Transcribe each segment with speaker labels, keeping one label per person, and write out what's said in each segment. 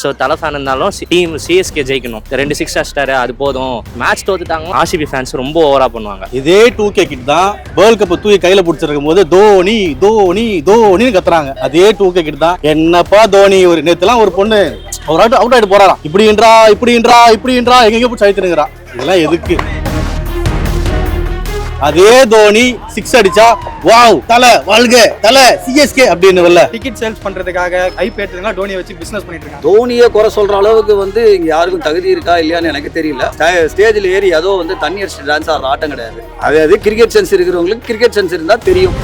Speaker 1: So தலை fan இருந்தாலும் team CSK ஜெயிக்கணும். ரெண்டு சிக்ஸ் அடிச்சிட்டாரு அது போதும். மேட்ச் தோத்துட்டாங்க. ஆர்சிபி ஃபேன்ஸ் ரொம்ப ஓவரா பண்ணுவாங்க.
Speaker 2: இதே டூ கே கிட் தான் வேர்ல்ட் கப் தூக்கி கையில பிடிச்சிருக்கும் போது தோனி தோனி தோனின்னு கத்துறாங்க. அதே டூ கே கிட் தான். என்னப்பா தோனி ஒரு நேத்துலாம் ஒரு பொண்ணு ஒரு அவுட் அவுட் ஆயிட்டு போறாராம். இப்படின்றா இப்படின்றா இப்படின்றா எங்கெங்க போய் சைத்துனுங்கிறா இதெல்லாம் எதுக்கு? அதே தோனி சிக்ஸ் அடிச்சா வாவ் தலை வாழ்க தலை சிஎஸ்கே அப்படின்னு வரல
Speaker 3: டிக்கெட் சேல்ஸ் பண்றதுக்காக ஐப் ஏற்றுறதுலாம் டோனியை வச்சு பிசினஸ் பண்ணிட்டு இருக்காங்க.
Speaker 4: தோனியை குறை சொல்ற அளவுக்கு வந்து இங்க யாருக்கும் தகுதி இருக்கா இல்லையான்னு எனக்கு தெரியல. ஸ்டேஜில் ஏறி ஏதோ வந்து தண்ணி அடிச்சு டான்ஸ் ஆடுற ஆட்டம் கிடையாது. அதாவது கிரிக்கெட் சென்ஸ் இருக்கிறவங்களுக்கு கிரிக்கெட் சென்ஸ் இருந்தா தெரியும்.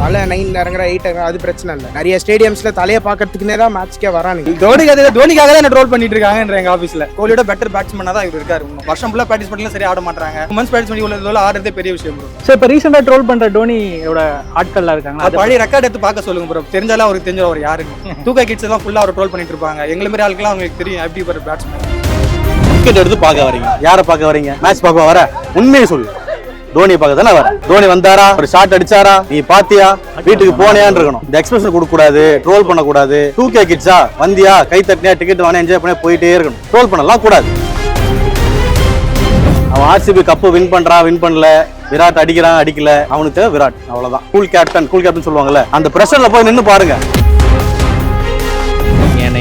Speaker 5: தலை நைன் இறங்குற எயிட் இறங்குற அது பிரச்சனை இல்லை. நிறைய ஸ்டேடியம்ஸ்ல தலையை பார்க்கறதுக்குனே தான் மேட்ச்க்கே வரானுங்க.
Speaker 3: தோனிக்காக தோனிக்காக தான் என்ன ட்ரோல் பண்ணிட்டு இருக்காங்கன்ற எங்க ஆஃபீஸ்ல கோலியோட பெட்டர் பேட்ஸ்மேனா தான் இவர் இருக்காரு. இன்னும் வருஷம் ஃபுல்லா ப்ராக்டிஸ் பண்ணலாம் சரி ஆட மாட்டாங்க மந்த்ஸ் ப்ராக்டிஸ் பண்ணி உள்ள ஆடுறதே பெரிய விஷயம் ப்ரோ
Speaker 6: ஸோ இப்போ ரீசெண்டாக ட்ரோல் பண்ணுற டோனியோட ஆட்கள்லாம் இருக்காங்க
Speaker 3: அது பழைய ரெக்கார்ட் எடுத்து பார்க்க சொல்லுங்க ப்ரோ தெரிஞ்சாலும் அவருக்கு தெரிஞ்ச அவர் யாருன்னு. தூக்கா கிட்ஸ் எல்லாம் ஃபுல்லா அவர் ட்ரோல் பண்ணிட்டு இருப்பாங்க. எங்களை மாதிரி ஆளுக்கெல்லாம் அவங்களுக்கு தெரியும். எப்படி ஒரு பேட்ஸ்மேன்
Speaker 2: டிக்கெட் எடுத்து பார்க்க வரீங்க. யாரை பார்க்க வரீங்க? மேட்ச் பார்க்க வர? உண்மையை சொல்லு. தோனியை பார்க்க தானே வர? தோனி வந்தாரா? ஒரு ஷாட் அடிச்சாரா? நீ பாத்தியா? வீட்டுக்கு போனியான்னு இருக்கணும் இந்த எக்ஸ்பிரஷன் கொடுக்க கூடாது ட்ரோல் பண்ண கூடாது டூ கே கிட்ஸா வந்தியா? கை தட்டினியா டிக்கெட் வாங்க என்ஜாய் பண்ணி போயிட்டே இருக்கணும். ட்ரோல் பண்ணலாம் கூடாது. அவன் ஆர்சிபி கப்பு வின் பண்றான் வின் பண்ணல. விராட் அடிக்கிறான் அடிக்கல. அவனுக்கு விராட். அவ்வளவுதான். கூல் கேப்டன் கூல் கேப்டன் சொல்லுவாங்கல்ல. அந்த பிரஷர்ல போய் நின்னு பாருங்க.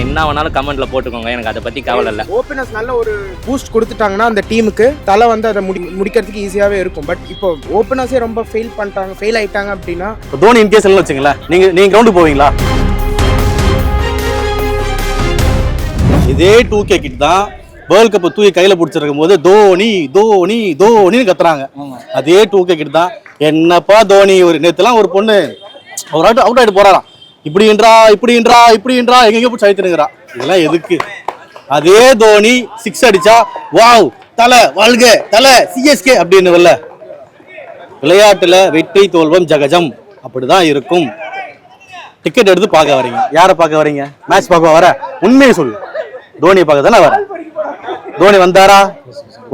Speaker 1: என்ன வேணாலும் கமெண்ட்ல போட்டுக்கோங்க. எனக்கு அதை பத்தி கவலை இல்லை.
Speaker 5: ஓப்பனர்ஸ் நல்ல ஒரு பூஸ்ட் கொடுத்துட்டாங்கன்னா அந்த டீமுக்கு தலை வந்து அதை முடி முடிக்கிறதுக்கு ஈஸியாகவே இருக்கும். பட் இப்போ ஓப்பனர்ஸே ரொம்ப ஃபெயில் பண்ணிட்டாங்க ஃபெயில் ஆயிட்டாங்க அப்படின்னா
Speaker 2: தோனி இன் கேஸ் எல்லாம் வச்சுங்களேன் நீங்க நீங்க கிரவுண்டுக்கு போவீங்களா? இதே டூ கே கிட் தான் வேர்ல்ட் கப் தூக்கி கையில பிடிச்சிருக்கும் போது தோனி தோனி தோனின்னு கத்துறாங்க. அதே டூ கே கிட் தான். என்னப்பா தோனி ஒரு நேத்துலாம் ஒரு பொண்ணு ஒரு அவுட் அவுட் ஆயிட்டு போறாராம் இப்படின்றா இப்படின்றா இப்படின்றா எங்க போய் சைத்துனுங்கிறா இதெல்லாம் எதுக்கு? அதே தோனி சிக்ஸ் அடிச்சா வாவ் தலை வாழ்க தலை சிஎஸ்கே அப்படின்னு வரல விளையாட்டுல வெற்றி தோல்வம் ஜகஜம் அப்படிதான் இருக்கும். டிக்கெட் எடுத்து பார்க்க வரீங்க யாரை பார்க்க வரீங்க மேட்ச் பார்க்க வர? உண்மையை சொல்லு. தோனியை பார்க்க தானே வர? தோனி வந்தாரா?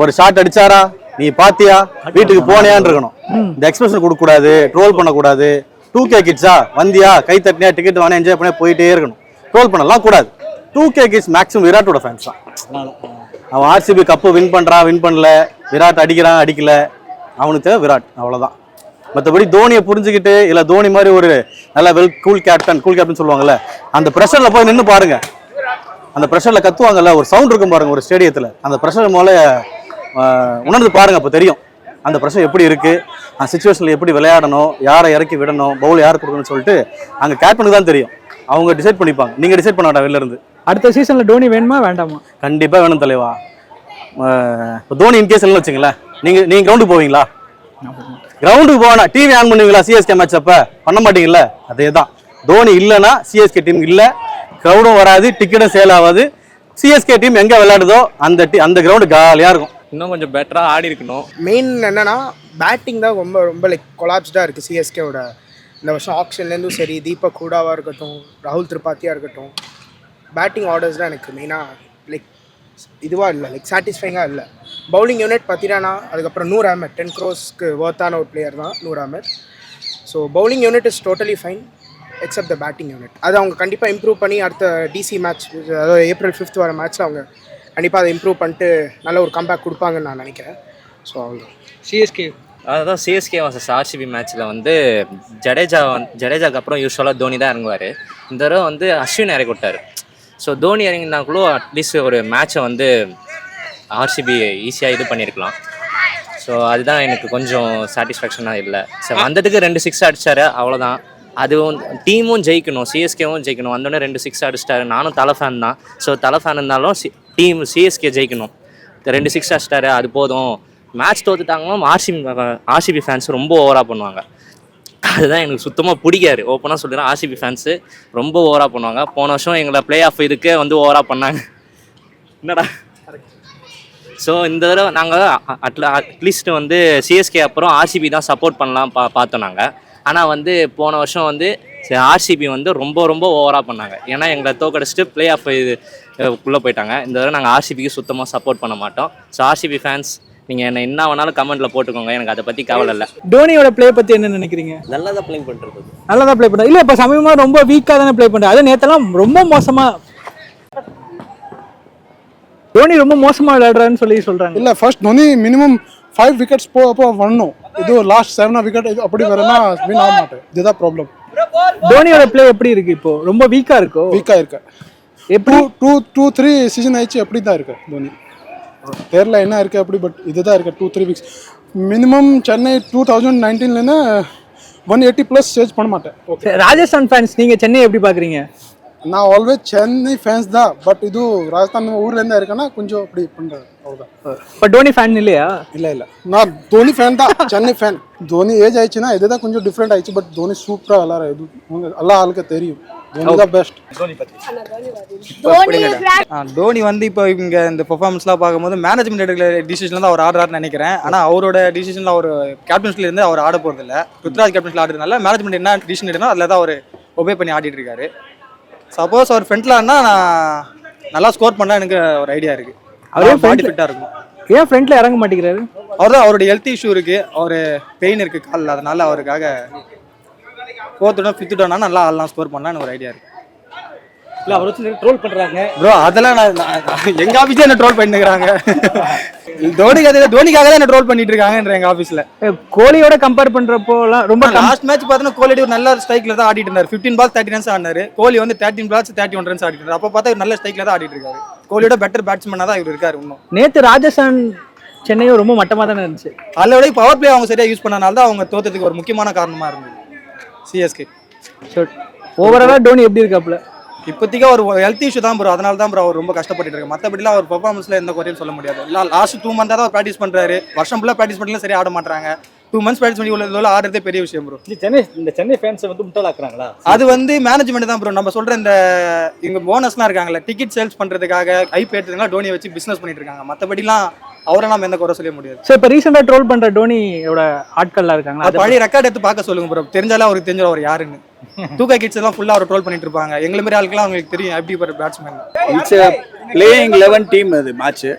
Speaker 2: ஒரு ஷாட் அடிச்சாரா? நீ பாத்தியா வீட்டுக்கு போனியான்னு இருக்கணும். இந்த எக்ஸ்பிரஷன் கொடுக்க கூடாது ட்ரோல் பண்ணக்கூடாது. டூ கே கிட்ஸா வந்தியா கை தட்டினியா டிக்கெட் வாங்க என்ஜாய் பண்ணி போயிட்டே இருக்கணும். ட்ரோல் பண்ணலாம் கூடாது. டூ கே கிட்ஸ் மேக்ஸிமம் விராட்டோட ஃபேன்ஸ் தான். அவன் ஆர்சிபி கப்பு வின் பண்ணுறான் வின் பண்ணல விராட் அடிக்கிறான் அடிக்கல. அவனுக்கு தேவை விராட் அவ்வளோதான் மற்றபடி தோனியை புரிஞ்சுக்கிட்டு இல்லை தோனி மாதிரி ஒரு நல்ல well cool captain cool captain சொல்லுவாங்கல்ல அந்த ப்ரெஷரில் போய் நின்று பாருங்க. அந்த ப்ரெஷரில் கத்துவாங்கல்ல ஒரு சவுண்ட் இருக்கும் பாருங்க ஒரு ஸ்டேடியத்தில் அந்த ப்ரெஷர் மேலே உணர்ந்து பாருங்க அப்போ தெரியும். அந்த ப்ரெஷர் எப்படி இருக்கு? அந்த சுச்சுவேஷன்ல எப்படி விளையாடணும்? யாரை இறக்கி விடணும்? பவுல் யார் கொடுக்கணும்னு சொல்லிட்டு அங்க கேப்டனுக்கு தான் தெரியும். அவங்க டிசைட் பண்ணிப்பாங்க. நீங்க டிசைட் பண்ண வேண்டாம் வெளில இருந்து.
Speaker 6: அடுத்த சீசனில் டோனி வேணுமா வேண்டாமா?
Speaker 2: கண்டிப்பா வேணும் தலைவா. இப்ப தோனி இன்கேஸ் எல்லாம் வச்சுங்களேன் நீங்க நீங்க கிரவுண்டுக்கு போவீங்களா? கிரவுண்டுக்கு போனா டிவி ஆன் பண்ணுவீங்களா? சிஎஸ்கே மேட்ச் அப்ப? பண்ண மாட்டீங்கல்ல? அதே தான் தோனி இல்லைன்னா சிஎஸ்கே டீம் இல்ல. கிரௌடும் வராது டிக்கெட்டும் சேல் ஆகாது. சிஎஸ்கே டீம் எங்க விளையாடுதோ அந்த டி அந்த கிரவுண்டு காலியா இருக்கும்.
Speaker 1: இன்னும் கொஞ்சம் பெட்டராக ஆடி இருக்கணும்.
Speaker 5: மெயின் என்னன்னா பேட்டிங் தான் ரொம்ப ரொம்ப லைக் கொலாப்ஸ்டாக இருக்குது சிஎஸ்கேவோட இந்த வருஷம் ஆக்ஷன்லேருந்தும் சரி தீபக் கூடாவாக இருக்கட்டும் ராகுல் திரிபாத்தியாக இருக்கட்டும் பேட்டிங் ஆர்டர்ஸ் தான் எனக்கு மெயினாக லைக் இதுவாக இல்லை லைக் சாட்டிஸ்ஃபைங்காக இல்லை. பவுலிங் யூனிட் பார்த்தீங்கன்னா அதுக்கப்புறம் நூறு அஹமத் டென் க்ரோஸ்க்கு ஒர்த்தான ஒரு பிளேயர் தான் Noor Ahmad. So bowling unit is totally fine except the batting unit அது அவங்க கண்டிப்பாக இம்ப்ரூவ் பண்ணி அடுத்த டிசி மேட்ச் அதாவது ஏப்ரல் ஃபிஃப்த் வர மேட்ச்சில் அவங்க கண்டிப்பாக அதை இம்ப்ரூவ் பண்ணிட்டு நல்ல ஒரு கம்பேக் கொடுப்பாங்கன்னு நான் நினைக்கிறேன். ஸோ அவங்க
Speaker 6: சிஎஸ்கே
Speaker 1: அதான் சிஎஸ்கே வர்சஸ் ஆர்சிபி மேட்ச்சில் வந்து ஜடேஜா வந்து ஜடேஜாக்கு அப்புறம் யூஸ்வலாக தோனி தான் இறங்குவார். இந்த தடவை வந்து அஸ்வின் இறக்கி விட்டார். ஸோ தோனி இறங்கினாக்குள்ள அட்லீஸ்ட் ஒரு மேட்சை வந்து ஆர்சிபி ஈஸியாக இது பண்ணியிருக்கலாம். ஸோ அதுதான் எனக்கு கொஞ்சம் சாட்டிஸ்ஃபேக்ஷனாக இல்லை. ஸோ வந்ததுக்கு ரெண்டு சிக்ஸ் அடிச்சாரு அவ்வளோதான் அதுவும் டீமும் ஜெயிக்கணும் சிஎஸ்கேவும் ஜெயிக்கணும். வந்தோடனே ரெண்டு சிக்ஸ் அடிச்சிட்டாரு. நானும் தலை ஃபேன் தான். ஸோ தலை ஃபேன் இருந்தாலும் டீம் சிஎஸ்கே ஜெயிக்கணும். ரெண்டு சிக்ஸ் அடிச்சிட்டாரு அது போதும். மேட்ச் தோத்துட்டாங்கன்னா ஆர்சிபி ஆர்சிபி ஃபேன்ஸ் ரொம்ப ஓவராக பண்ணுவாங்க. அதுதான் எனக்கு சுத்தமாக பிடிக்காது. ஓப்பனாக சொல்லிடுறேன் ஆர்சிபி ஃபேன்ஸு ரொம்ப ஓவராக பண்ணுவாங்க. போன வருஷம் எங்களை ப்ளே ஆஃப் இதுக்கே வந்து ஓவராக பண்ணாங்க. என்னடா? ஸோ இந்த தடவை நாங்கள் அட்ல அட்லீஸ்ட் வந்து சிஎஸ்கே அப்புறம் ஆர்சிபி தான் சப்போர்ட் பண்ணலாம் பா பார்த்தோம் நாங்கள் ஆனால் வந்து போன வருஷம் வந்து ஆர்சிபி வந்து ரொம்ப ரொம்ப ஓவராக பண்ணாங்க. ஏன்னா எங்களை தோக்கடிச்சிட்டு பிளே ஆஃப் உள்ளே போயிட்டாங்க. இந்த தடவை நாங்கள் ஆர்சிபிக்கு சுத்தமாக சப்போர்ட் பண்ண மாட்டோம். ஸோ ஆர்சிபி ஃபேன்ஸ் நீங்கள் என்ன என்ன வேணாலும் கமெண்ட்டில் போட்டுக்கோங்க. எனக்கு அதை பற்றி கவலை இல்லை.
Speaker 6: டோனியோட பிளே பற்றி என்ன நினைக்கிறீங்க?
Speaker 1: நல்லா தான் ப்ளே பண்ணுறது
Speaker 6: நல்லா தான் ப்ளே பண்ணுறது இல்லை இப்போ சமீபமாக ரொம்ப வீக்காக தானே ப்ளே பண்ணுறது அது நேற்றெல்லாம் ரொம்ப மோசமாக தோனி ரொம்ப மோசமாக விளையாடுறான்னு சொல்லி
Speaker 7: சொல்கிறாங்க இல்லை first Dhoni minimum five wickets போ வரணும் இது லாஸ்ட் செவன் விக்கெட் இது அப்படி வரனா வின் ஆக மாட்டேன். இதுதான் ப்ராப்ளம்
Speaker 6: தோனியோட ப்ளே எப்படி இருக்கு இப்போ? ரொம்ப வீக்கா இருக்கோ?
Speaker 7: வீக்கா இருக்கு.
Speaker 6: எப்படி?
Speaker 7: டூ டூ த்ரீ சீசன் ஆயிடுச்சு அப்படி தான் இருக்கு தோனி. தெரில என்ன இருக்கு அப்படி பட் இதுதான் இருக்கு two three weeks minimum Chennai two thousand நைன்டீன்லேருந்து one eighty plus change பண்ண மாட்டேன். ஓகே
Speaker 6: ராஜஸ்தான் ஃபேன்ஸ் நீங்கள் சென்னை எப்படி பார்க்குறீங்க
Speaker 7: நான் ஆல்வேஸ் சென்னை ஃபேன்ஸ் தான் பட் இது ராஜஸ்தான் ஊர்லேருந்து இருக்கேன்னா கொஞ்சம் அப்படி பண்ணுறேன்
Speaker 6: ಬಟ್ ಧೋನಿ ಫ್ಯಾನ್ ಇಲ್ಲಿಯಾ
Speaker 7: ಇಲ್ಲ ಇಲ್ಲ ನಾ ಧೋನಿ ಫ್ಯಾನ್ ತಾ ಚೆನ್ನೈ ಫ್ಯಾನ್ ಧೋನಿ ಏಜ್ ಆಯ್ಚಿನ ಇದೆದ கொஞ்சம் ಡಿಫ್ರೆಂಟ್ ಆಯ್ತು பட் ಧೋನಿ ಸೂಪರ್ எல்லாரும் ಇದು எல்லா ஆளுக்கு தெரியும். ಧೋನಿ தான் பெஸ்ட்
Speaker 3: தோனி பத்தி. ಧೋನಿ ಧೋನಿ வந்து இப்போ இங்க இந்த பெர்ஃபார்மன்ஸ்லாம் பார்க்கும்போது மேனேஜ்மெண்ட் எடுக்கிற டிசிஷன்ல அவர் ஆடுறாருன்னு நினைக்கிறேன். ஆனா அவரோட டிசிஷன்ல அவர் கேப்டன்ஸ்ல இருந்து அவர் ஆட போறது இல்ல. ருத்ராஜ் கேப்டன்ஸ்ல ஆடுறதுனால மேனேஜ்மெண்ட் என்ன டிசிஷன் எடுக்கணும் அதுல தான் அவர் ஒபே பண்ணி ஆடிட்டு இருக்காரு. சப்போஸ் அவர் ஃப்ரெண்ட்ல ஆடினா நான் நல்லா ஸ்கோர் பண்ண எனக்கு ஒரு ஐடியா இருக்குது
Speaker 6: அவரே
Speaker 3: அவரே பாடி ஃபிட்டா இருக்கும்.
Speaker 6: ஏன் ஃப்ரண்ட்ல இறங்க மாட்டேங்கிறாரு?
Speaker 3: அவர் தான் அவருடைய ஹெல்த் இஷ்யூ இருக்கு. அவர் பெயின் இருக்கு காலில். அதனால அவருக்காக ஃபோர்த் டவுன் ஃபிஃப்த் டவுனா நல்லா ஆடலாம் ஸ்கோர் பண்ணலாம் ஒரு ஐடியா இருக்கு.
Speaker 2: இல்லை அவர் வச்சு ட்ரோல் பண்ணுறாங்க
Speaker 3: ப்ரோ அதெல்லாம் நான் எங்க ஆஃபீஸே என்ன ட்ரோல் பண்ணிக்கிறாங்க தோனிக்கு அது தோனிக்காக தான் ட்ரோல் பண்ணிட்டு இருக்காங்கன்ற எங்க ஆஃபீஸ்ல
Speaker 6: ஏ, கோலியோட கம்பேர் பண்றப்போலாம் ரொம்ப
Speaker 3: லாஸ்ட் மேட்ச் பார்த்தோன்னா கோலி ஒரு நல்ல ஸ்ட்ரைக்ல தான் ஆடிட்டு இருந்தார். 15 பால் தேர்ட்டி ரன்ஸ் ஆடினாரு. கோலி வந்து thirteen balls thirty one runs ஆடிட்டு இருந்தார். அப்போ பார்த்தா நல்ல ஸ்ட்ரைக்ல தான் ஆடிட்டு இருக்காரு. கோலியோட பெட்டர் பேட்ஸ்மேனா தான் இவர் இருக்காரு இன்னும்.
Speaker 6: நேத்து ராஜஸ்தான் சென்னையும் ரொம்ப மட்டமா தானே இருந்துச்சு.
Speaker 3: அதில் விட பவர் பிளே அவங்க சரியா யூஸ் பண்ணனால தான் அவங்க தோத்ததுக்கு ஒரு முக்கியமான காரணமா இருந்தது. சிஎஸ்கே
Speaker 6: ஓவராலா டோனி எப்படி இருக்காப்ல
Speaker 3: இப்போதைக்கு ஒரு ஹெல்த் இஷ்யூ தான் ப்ரோ அதனால தான் ப்ரோ அவர் ரொம்ப கஷ்டப்பட்டு இருக்கு மற்றபடிலாம் அவர் பெர்ஃபார்மன்ஸ்ல எந்த குறையும் சொல்ல முடியாது. லாஸ்ட் டூ மந்தாக தான் அவர் ப்ராக்டிஸ் பண்றாரு. வருஷம் ஃபுல்லாக ப்ராக்டிஸ் பண்ணலாம் சரியா ஆட மாட்டாங்க டூ மந்த்ஸ் ப்ராக்டிஸ் பண்ணி உள்ள இதெல்லாம் ஆடுறதே பெரிய விஷயம் ப்ரோ
Speaker 2: சென்னை இந்த சென்னை ஃபேன்ஸை வந்து முட்டாளாக்குறாங்களா
Speaker 3: அது வந்து மேனேஜ்மெண்ட் தான் ப்ரோ நம்ம சொல்ற இந்த இங்க போனஸ்லாம் இருக்காங்கல்ல டிக்கெட் சேல்ஸ் பண்றதுக்காக ஐபி ஏற்றுறதுக்காக டோனியை வச்சு பிசினஸ் பண்ணிட்டு இருக்காங்க. மற்றபடிலாம் அவரை நம்ம எந்த குறை சொல்ல முடியாது.
Speaker 6: சோ இப்ப ரீசெண்டா ட்ரோல் பண்ற டோனியோட ஆட்கள்லாம் இருக்காங்களா?
Speaker 3: அது பழைய ரெக்கார்ட் எடுத்து பார்க்க சொல்லுங்க ப்ரோ தெரிஞ்சாலே அவருக்கு தெரிஞ்ச அவர் யாருன்னு. தூக்கா கிட்ஸ் எல்லாம் ஃபுல்லா அவர் ட்ரோல் பண்ணிட்டு இருப்பாங்க. எங்களை மாதிரி ஆளுக்கெல்லாம் அவங்களுக்கு தெரியும். எப்படி ஒரு batsman
Speaker 4: it's playing eleven team அது மேட்ச்சு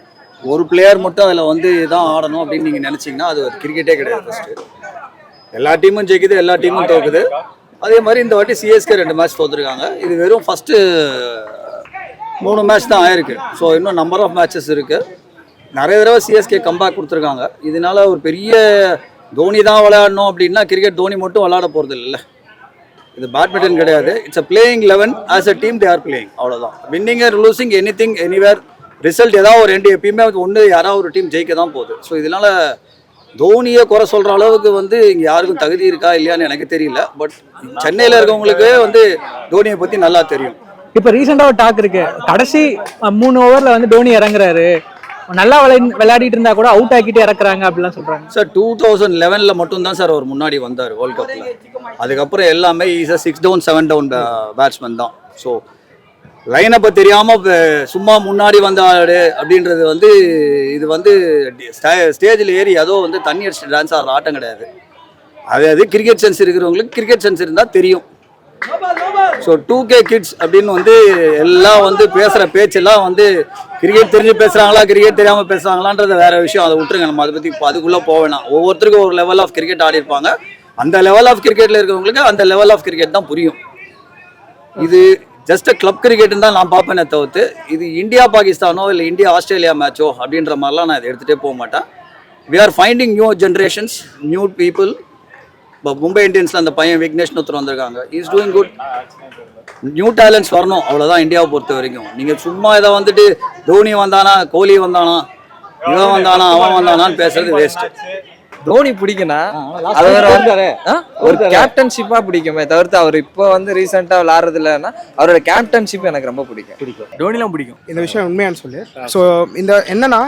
Speaker 4: ஒரு பிளேயர் மட்டும் அதில் வந்து இதான் ஆடணும் அப்படின்னு நீங்கள் நினச்சிங்கன்னா அது ஒரு கிரிக்கெட்டே கிடையாது ஃபஸ்ட்டு எல்லா டீமும் ஜெயிக்குது எல்லா டீமும் தோக்குது. அதே மாதிரி இந்த வாட்டி சிஎஸ்கே ரெண்டு மேட்ச் தோத்துருக்காங்க. இது வெறும் ஃபஸ்ட்டு மூணு மேட்ச் தான் ஆயிருக்கு. ஸோ இன்னும் நம்பர் ஆஃப் மேட்சஸ் இருக்குது நிறைய தடவை சிஎஸ்கே கம்பேக் கொடுத்துருக்காங்க. இதனால ஒரு பெரிய தோனி தான் விளையாடணும் அப்படின்னா கிரிக்கெட் தோனி மட்டும் விளையாட போகிறது இல்லை இது பேட்மிண்டன் கிடையாது. It's a playing eleven as a team they are playing அவ்வளோதான் winning or losing anything anywhere result ஏதாவது ஒரு ரெண்டு எப்பயுமே ஒன்று யாராவது ஒரு டீம் ஜெயிக்க தான் போகுது. ஸோ இதனால தோனியை குறை சொல்கிற அளவுக்கு வந்து இங்கே யாருக்கும் தகுதி இருக்கா இல்லையான்னு எனக்கு தெரியல. பட் சென்னையில் இருக்கவங்களுக்கு வந்து தோனியை பற்றி நல்லா தெரியும்.
Speaker 6: இப்ப ரீசெண்டா ஒரு டாக் இருக்கு. கடைசி மூணு ஓவர்ல வந்து டோனி இறங்குறாரு. நல்லா விளை- விளையாடிட்டு இருந்தா கூட அவுட் ஆக்கிட்டு இறக்குறாங்க அப்படிலாம் சொல்றாங்க.
Speaker 4: சார் டூ தௌசண்ட் லெவனில் மட்டும்தான் சார் அவர் முன்னாடி வந்தார் வேர்ல்ட் கப்பில் அதுக்கப்புறம் எல்லாமே ஈஸாக six down seven down batsman தான். ஸோ லைனப்பை தெரியாமல் சும்மா முன்னாடி வந்தாடு அப்படின்றது வந்து இது வந்து ஸ்டேஜில் ஏறி ஏதோ வந்து தண்ணி அடிச்சு டான்ஸ் ஆடுற ஆட்டம் கிடையாது. அதாவது அது கிரிக்கெட் சென்ஸ் இருக்கிறவங்களுக்கு கிரிக்கெட் சென்ஸ் இருந்தால் தெரியும். ஸோ டூ கே கிட்ஸ் அப்படின்னு வந்து எல்லாம் வந்து பேசுகிற பேச்செல்லாம் வந்து கிரிக்கெட் தெரிஞ்சு பேசுகிறாங்களா கிரிக்கெட் தெரியாமல் பேசுகிறாங்களான்றது வேற விஷயம். அதை விட்டுருங்க. நம்ம அதை பற்றி இப்போ அதுக்குள்ளே போக வேணாம். ஒவ்வொருத்தருக்கும் ஒரு லெவல் ஆஃப் கிரிக்கெட் ஆடி இருப்பாங்க. அந்த லெவல் ஆஃப் கிரிக்கெட்டில் இருக்கிறவங்களுக்கு அந்த லெவல் ஆஃப் கிரிக்கெட் தான் புரியும். இது ஜஸ்ட் கிளப் கிரிக்கெட்டுன்னு தான் நான் பார்ப்பேனே தவிர்த்து இது இந்தியா பாகிஸ்தானோ இல்லை இந்தியா ஆஸ்திரேலியா மேட்சோ அப்படின்ற மாதிரிலாம் நான் இதை எடுத்துகிட்டே போக மாட்டேன். We are finding new generations new people இப்போ மும்பை இந்தியன்ஸில் அந்த பையன் விக்னேஷ்னு ஒருத்தர் வந்திருக்காங்க. Is doing good new talents வரணும். அவ்வளோதான் இந்தியாவை பொறுத்த வரைக்கும். நீங்கள் சும்மா இதை வந்துட்டு தோனி வந்தானா கோலி வந்தானா இவன் வந்தானா அவன் வந்தானான்னு பேசுறது வேஸ்ட்டு
Speaker 8: தோனி பிடிக்கும்னா அது ஒரு வந்து? ஒரு கேப்டன்ஷிப்பா பிடிக்குமே தவிர்த்து அவர் இப்போ வந்து ரீசெண்டா விளாடுறது இல்லைன்னா அவரோட கேப்டன்ஷிப் எனக்கு ரொம்ப பிடிக்கும்.
Speaker 3: டோனிலாம் பிடிக்கும்.
Speaker 5: இந்த விஷயம் உண்மையானு சொல்லு. ஸோ இந்த என்னன்னா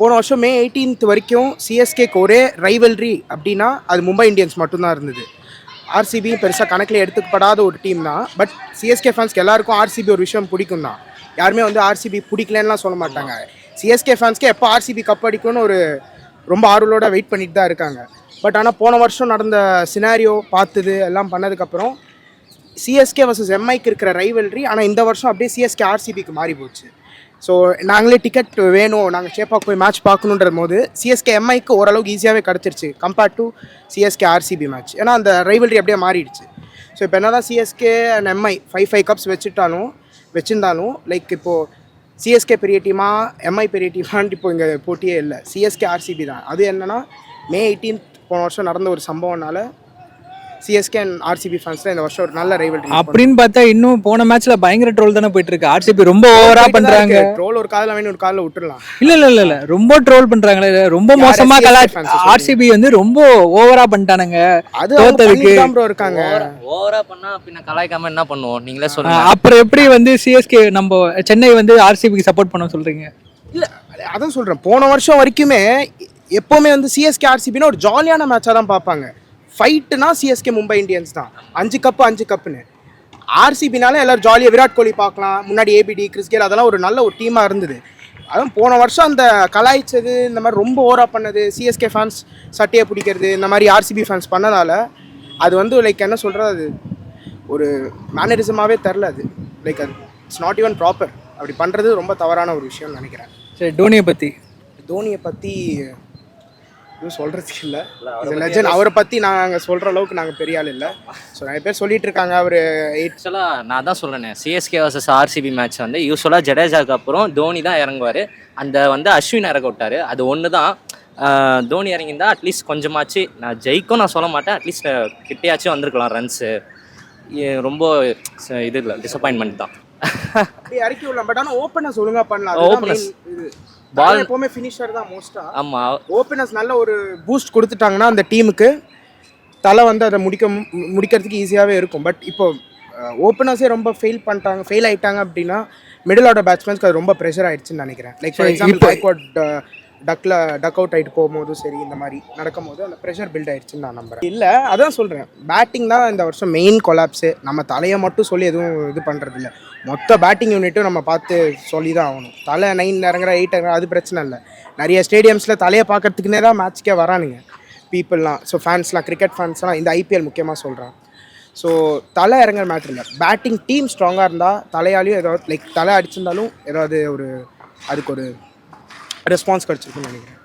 Speaker 5: போன வருஷம் மே 18th வரைக்கும் சிஎஸ்கேக்கு ஒரே ரைவல்ரி அப்படின்னா அது மும்பை இந்தியன்ஸ் மட்டும்தான் இருந்தது. ஆர்சிபி பெருசாக கணக்கில் எடுத்துக்கப்படாத ஒரு டீம் தான். பட் சிஎஸ்கே ஃபேன்ஸ்க்கு எல்லாருக்கும் ஆர்சிபி ஒரு விஷயம் பிடிக்கும் தான். யாருமே வந்து ஆர்சிபி பிடிக்கலன்னுலாம் சொல்ல மாட்டாங்க. சிஎஸ்கே ஃபேன்ஸ்க்கு எப்போ ஆர்சிபி கப் அடிக்கும்னு ஒரு ரொம்ப ஆர்வலோட வெயிட் பண்ணிட்டு தான் இருக்காங்க. பட் ஆனால் போன வருஷம் நடந்த சினாரியோ பார்த்தது எல்லாம் பண்ணதுக்கப்புறம் சிஎஸ்கே வர்சஸ் எம்ஐக்கு இருக்கிற ரைவல்ரி ஆனால் இந்த வருஷம் அப்படியே சிஎஸ்கே ஆர்சிபிக்கு மாறி போச்சு ஸோ நாங்களே டிக்கெட் வேணும். நாங்கள் ஷேப்பாக போய் மேட்ச் பார்க்கணுன்ற போது சிஎஸ்கே எம்ஐக்கு ஓரளவுக்கு ஈஸியாகவே கிடச்சிருச்சு. Compared to CSK RCB match ஏன்னா அந்த ரைவல்ரி அப்படியே மாறிடுச்சு. ஸோ இப்போ என்ன தான் CSK and MI five five cups வச்சுட்டாலும் வச்சுருந்தாலும் லைக் இப்போது சிஎஸ்கே பெரிய டீமா எம்ஐ பெரிய டீமான்ட்டு இப்போ இங்கே போட்டியே இல்லை. சிஎஸ்கே ஆர்சிபி தான். அது என்னென்னா மே எயிட்டீன்த் போன வருஷம் நடந்த ஒரு சம்பவம்னால சிஎஸ்கே அண்ட் ஆர்சிபி ஃபேன்ஸில் இந்த வருஷம் ஒரு நல்ல ரைவல்
Speaker 6: அப்படின்னு பார்த்தா இன்னும் போன மேட்ச்ல பயங்கர ட்ரோல் தானே போயிட்டு இருக்கு. ஆர்சிபி ரொம்ப ஓவரா பண்றாங்க.
Speaker 5: ட்ரோல் ஒரு காதில் வேணும் ஒரு காதில் விட்டுறலாம்.
Speaker 6: இல்ல இல்ல இல்ல ரொம்ப ட்ரோல் பண்றாங்களே. ரொம்ப மோசமா கலா? ஆர்சிபி வந்து ரொம்ப ஓவரா பண்ணிட்டானுங்க.
Speaker 5: அது
Speaker 6: தோத்ததுக்கு.
Speaker 5: இருக்காங்க.
Speaker 1: ஓவரா பண்ணா பின்ன கலாய்க்காம என்ன பண்ணுவோம்? நீங்களே சொல்லுங்க.
Speaker 6: அப்புறம் எப்படி வந்து சிஎஸ்கே நம்ம சென்னை வந்து ஆர்சிபிக்கு சப்போர்ட் பண்ண சொல்றீங்க?
Speaker 5: இல்ல அதான் சொல்றேன். போன வருஷம் வரைக்குமே எப்பவுமே வந்து சிஎஸ்கே ஆர்சிபின்னு ஒரு ஜாலியான மேட்சாக தான் பார்ப்பாங்க. ஃபைட்டுனா சிஎஸ்கே மும்பை இந்தியன்ஸ் தான். அஞ்சு கப்பு அஞ்சு கப்புன்னு ஆர்சிபினால எல்லாரும் ஜாலியாக விராட் கோலி பார்க்கலாம். முன்னாடி ஏபிடி கிறிஸ்கேல் அதெல்லாம் ஒரு நல்ல ஒரு டீமாக இருந்தது. அதுவும் போன வருஷம் அந்த கலாய்ச்சது இந்த மாதிரி ரொம்ப ஓவரா பண்ணது சிஎஸ்கே ஃபேன்ஸ் சட்டையை பிடிக்கிறது இந்த மாதிரி ஆர்சிபி ஃபேன்ஸ் பண்ணதால அது வந்து லைக் என்ன சொல்கிறது அது? ஒரு மேனரிசமாகவே தெரில அது. லைக் அது இட்ஸ் நாட் ஈவன் ப்ராப்பர் அப்படி பண்ணுறது ரொம்ப தவறான ஒரு விஷயம்னு நினைக்கிறேன்.
Speaker 6: சரி டோனியை பத்தி?
Speaker 5: தோனியை பற்றி எதுவும் சொல்கிறதுக்கு இல்லை. இது லெஜண்ட் அவரை பற்றி நாங்கள் சொல்கிற அளவுக்கு நாங்கள் பெரிய ஆள் இல்லை. ஸோ நிறைய பேர் சொல்லிட்டு இருக்காங்க அவர்
Speaker 1: ஆக்சுவலாக நான் தான் சொல்கிறேனே சிஎஸ்கே வர்சஸ் ஆர்சிபி மேட்ச் வந்து யூஸ்வலாக ஜடேஜாக்கு அப்புறம் தோனி தான் இறங்குவார். அந்த வந்து அஸ்வின் இறக்க விட்டார். அது ஒன்று தான் தோனி இறங்கியிருந்தா அட்லீஸ்ட் கொஞ்சமாச்சு நான் ஜெயிக்கும் நான் சொல்ல மாட்டேன். அட்லீஸ்ட் கிட்டேயாச்சும் வந்திருக்கலாம் ரன்ஸு ரொம்ப இது இல்லை டிசப்பாயின்மெண்ட் தான்.
Speaker 5: இறக்கி விடலாம். பட் ஆனால் ஓப்பனர்ஸ் ஒழுங்காக பண்ணலாம்.
Speaker 1: Openers.
Speaker 5: பால் எப்போவுமே ஃபினிஷர் தான் மோஸ்ட்டாக
Speaker 1: ஆமாம்
Speaker 5: ஓப்பனர்ஸ் நல்ல ஒரு பூஸ்ட் கொடுத்துட்டாங்கன்னா அந்த டீமுக்கு தலை வந்து அதை முடிக்க முடிக்கிறதுக்கு ஈஸியாகவே இருக்கும். பட் இப்போ ஓப்பனர்ஸே ரொம்ப ஃபெயில் பண்ணிட்டாங்க ஃபெயில் ஆயிட்டாங்க அப்படின்னா மிடில் ஆர்டர் பேட்ஸ்மேன்ஸ்க்கு அது ரொம்ப ப்ரெஷர் ஆயிடுச்சுன்னு நினைக்கிறேன். லைக் ஃபார் எக்ஸாம்பிள் பாய்க்வாட் டக்கில் டக் அவுட் ஆகிட்டு போகும்போதும் சரி இந்த மாதிரி நடக்கும்போது அந்த ப்ரெஷர் பில்ட் ஆயிடுச்சுன்னு நான் நம்புறேன். இல்லை அதான் சொல்கிறேன் பேட்டிங் தான் இந்த வருஷம் மெயின் கொலாப்ஸு நம்ம தலையை மட்டும் சொல்லி எதுவும் இது பண்ணுறது இல்லை மொத்த பேட்டிங் யூனிட்டும் நம்ம பார்த்து சொல்லி தான் ஆகணும். தலை நைன் இறங்குற எயிட் இறங்குற அது பிரச்சனை இல்லை. நிறைய ஸ்டேடியம்ஸில் தலையை பார்க்கறதுக்குனே தான் மேட்ச்க்கே வரானுங்க. பீப்புளெலாம் ஸோ ஃபேன்ஸ்லாம் கிரிக்கெட் ஃபேன்ஸ்லாம் இந்த ஐபிஎல் முக்கியமாக சொல்கிறேன் ஸோ தலை இறங்குற மேட்ரு இல்லை. பேட்டிங் டீம் ஸ்ட்ராங்காக இருந்தால் தலையாலையும் ஏதாவது லைக் தலை அடிச்சிருந்தாலும் ஏதாவது ஒரு அதுக்கு ஒரு ரெஸ்பான்ஸ் கிடச்சிருக்குன்னு நினைக்கிறேன்.